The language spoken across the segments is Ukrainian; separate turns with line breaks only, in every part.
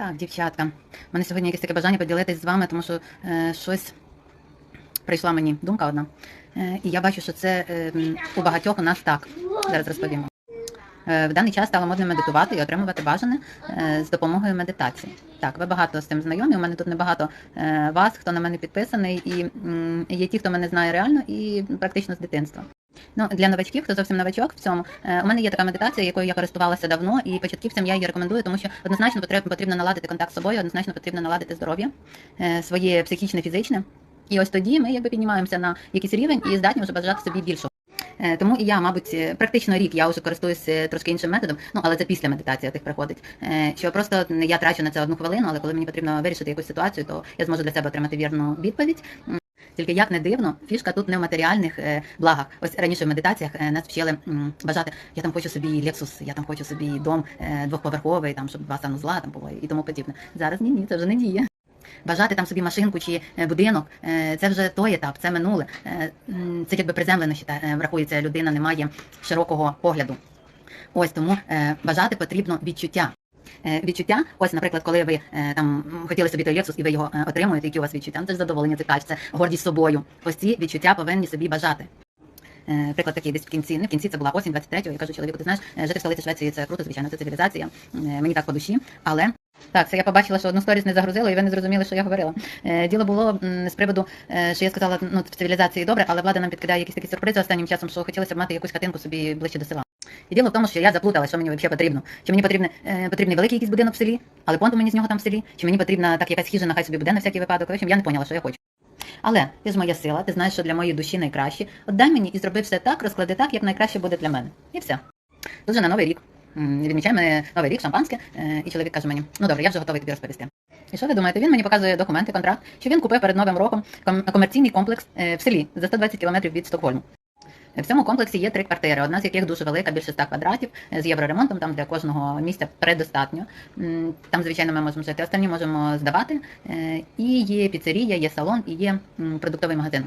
Так, дівчатка, у мене сьогодні якесь таке бажання поділитись з вами, тому що е, щось прийшла мені думка одна. Е, і я бачу, що це е, у багатьох у нас так. Зараз розповімо. Е, в даний час стало модно медитувати і отримувати бажане е, з допомогою медитації. Так, ви багато з цим знайомі. У мене тут небагато е, вас, хто на мене підписаний, і м, є ті, хто мене знає реально і практично з дитинства. Ну, для новачків, хто зовсім новачок в цьому, е, у мене є така медитація, якою я користувалася давно, і початківцям я її рекомендую, тому що однозначно потрібно, наладити контакт з собою, однозначно потрібно наладити здоров'я, е, своє психічне, фізичне. І ось тоді ми якби піднімаємося на якийсь рівень і здатні вже бажати собі більшого. Е, Тому і я, мабуть, практично рік я вже користуюся трошки іншим методом, ну але це після медитації тих приходить. Що просто я трачу на це одну хвилину, але коли мені потрібно вирішити якусь ситуацію, то я зможу для себе отримати вірну відповідь. Тільки як не дивно, фішка тут не в матеріальних е, благах. Ось раніше в медитаціях е, нас вчили бажати. Я там хочу собі Lexus, я там хочу собі дом е, двохповерховий, там щоб два санузла там було і тому подібне. Зараз ні, ні, це вже не діє. Бажати там собі машинку чи будинок, це вже той етап, це минуле. Це якби приземлено врахується, людина не має широкого погляду. Ось тому бажати потрібно відчуття. Е, Відчуття, ось, наприклад, коли ви е, там хотіли собі той Lexus і ви його е, отримуєте, які у вас відчуття, ну, це ж задоволення, це кайф, це гордість собою. Ось ці відчуття повинні собі бажати. Приклад такий десь в кінці, не в кінці це була осінь 23-го, я кажу чоловіку, ти знаєш, жити в столиці Швеції це круто, звичайно, це цивілізація, мені так по душі, але так, це я побачила, що одну сторіс не загрузило, і ви не зрозуміли, що я говорила. Діло було з приводу, що я сказала, ну в цивілізації добре, але влада нам підкидає якісь такі сюрпризи останнім часом, що хотілося б мати якусь хатинку собі ближче до села. І діло в тому, що я заплутала, що мені взагалі потрібно. Чи мені потрібне, е, потрібний великий якийсь будинок в селі, але понту мені з нього там в селі, чи мені потрібна так якась хижина, хай собі буде на всякий випадок. В я не поняла, що я хочу. Але ти ж моя сила, ти знаєш, що для моєї душі найкраще. От дай мені і зроби все так, розклади так, як найкраще буде для мене. І все. Тут же на новий рік. М, Відмічаємо новий рік, шампанське, е, і чоловік каже мені: ну добре, я вже готовий тобі розповісти. І що ви думаєте? Він мені показує документи, контракт, що він купив перед новим роком ком- комерційний комплекс е, в селі за 120 кілометрів від Стокгольму. В цьому комплексі є три квартири, одна з яких дуже велика, більше 100 квадратів, з євроремонтом, там для кожного місця предостатньо. Там, звичайно, ми можемо жити, останні можемо здавати. Е, І є піцерія, є салон, і є продуктовий магазин.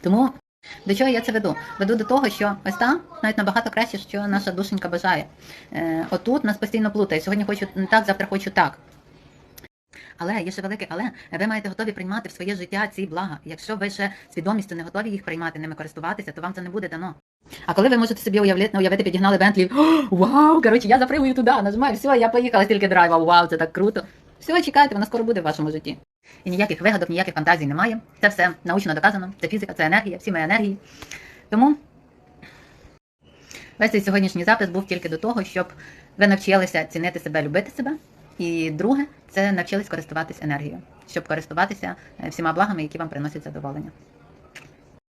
Тому до чого я це веду? Веду до того, що ось там навіть набагато краще, що наша душенька бажає. Е, Отут нас постійно плутає. Сьогодні хочу так, завтра хочу так. Але є ще велике, але ви маєте готові приймати в своє життя ці блага. Якщо ви ще свідомістю не готові їх приймати, ними користуватися, то вам це не буде дано. А коли ви можете собі уявляти, уявити, підігнали Бентлі, вау, коротше, я запрямую туди, нажимаю, все, я поїхала, стільки драйва, вау, це так круто. Все, чекайте, вона скоро буде в вашому житті. І ніяких вигадок, ніяких фантазій немає. Це все научно доказано. Це фізика, це енергія, всі ми енергії. Тому весь цей сьогоднішній запис був тільки до того, щоб ви навчилися цінити себе, любити себе. І друге, це навчились користуватись енергією, щоб користуватися е, всіма благами, які вам приносять задоволення.